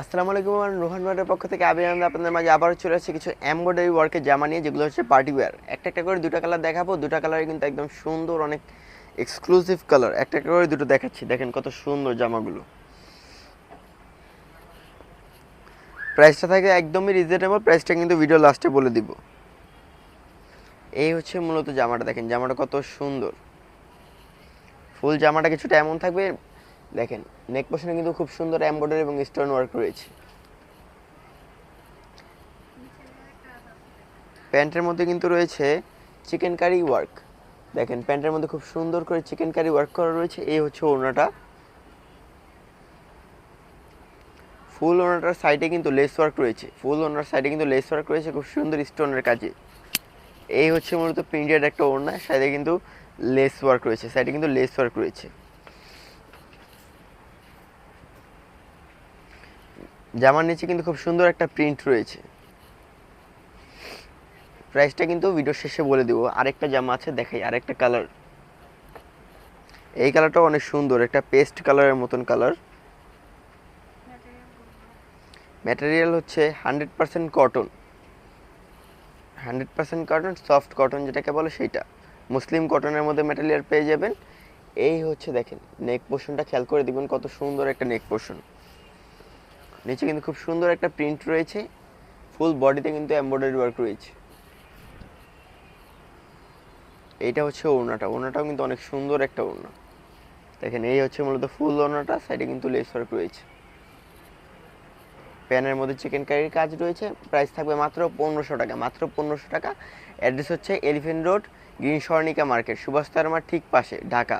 আসসালামু আলাইকুম আমি রোহান ভাইয়ের পক্ষ থেকে আনন্দ আপনাদের মাঝে আবারও চলে আসছে কিছু এমব্রয়ডারি ওয়ার্কের জামা নিয়ে, যেগুলো হচ্ছে পার্টি ওয়্যার একটা একটা করে দুটো কালার দেখাবো, দুটো কালারে কিন্তু একদম সুন্দর অনেক এক্সক্লুসিভ কালার একটা একটা করে দুটো দেখাচ্ছি, দেখেন কত সুন্দর জামাগুলো। প্রাইসটা থাকে একদমই রিজনেবল প্রাইসটা কিন্তু ভিডিও লাস্টে বলে দিব। এই হচ্ছে মূলত জামাটা, দেখেন জামাটা কত সুন্দর। ফুল জামাটা কিছুটা এমন থাকবে দেখেন নেক পোর্শনে কিন্তু খুব সুন্দর এমব্রয়ডারি এবং স্টোন ওয়ার্ক রয়েছে। প্যান্টের মধ্যে কিন্তু রয়েছে চিকেন কারি ওয়ার্ক দেখেন, প্যান্টের মধ্যে খুব সুন্দর করে চিকেন কারি ওয়ার্ক করা রয়েছে। এই হচ্ছে ওড়নাটা। ফুল ওড়নাটার সাইডে কিন্তু লেস ওয়ার্ক রয়েছে। ফুল ওড়নার সাইডে কিন্তু লেস ওয়ার্ক রয়েছে, খুব সুন্দর স্টোনের কাজে। এই হচ্ছে মূলত প্রিন্টেড একটা ওড়না সাইডে কিন্তু লেস ওয়ার্ক রয়েছে সাইডে কিন্তু লেস ওয়ার্ক রয়েছে। জামার নিচে কিন্তু খুব সুন্দর একটা প্রিন্ট রয়েছে। প্রাইসটা কিন্তু ভিডিও শেষে বলে দিব। আরেকটা জামা আছে, দেখাই, আরেকটা কালার এই কালারটাও অনেক সুন্দর, একটা পেস্ট কালারের মতন কালার ম্যাটেরিয়াল হচ্ছে hundred percent cotton hundred percent cotton soft cotton যেটাকে বলে সেইটা। মুসলিম কটনের মধ্যে ম্যাটেরিয়াল পেয়ে যাবেন। এই হচ্ছে দেখেন নেক পোর্শনটা খেয়াল করে দিবেন কত সুন্দর একটা নেক পোর্শন নিচে কিন্তু খুব সুন্দর একটা প্রিন্ট রয়েছে। ফুল বডিতে কিন্তু এমব্রয়ডারি ওয়ার্ক রয়েছে। এইটা হচ্ছে ওড়নাটা। ওড়নাটাও কিন্তু অনেক সুন্দর একটা ওড়না। দেখেন, এই হচ্ছে মূলত ফুল ওড়নাটা সাইডে কিন্তু লেস ওয়ার্ক রয়েছে। প্যানের মধ্যে চিকেন কারির কাজ রয়েছে। প্রাইস থাকবে মাত্র পনেরোশো টাকা। মাত্র পনেরোশো টাকা। অ্যাড্রেস হচ্ছে elephant road green Swarnika market Subhash তারমার ঠিক পাশে, ঢাকা।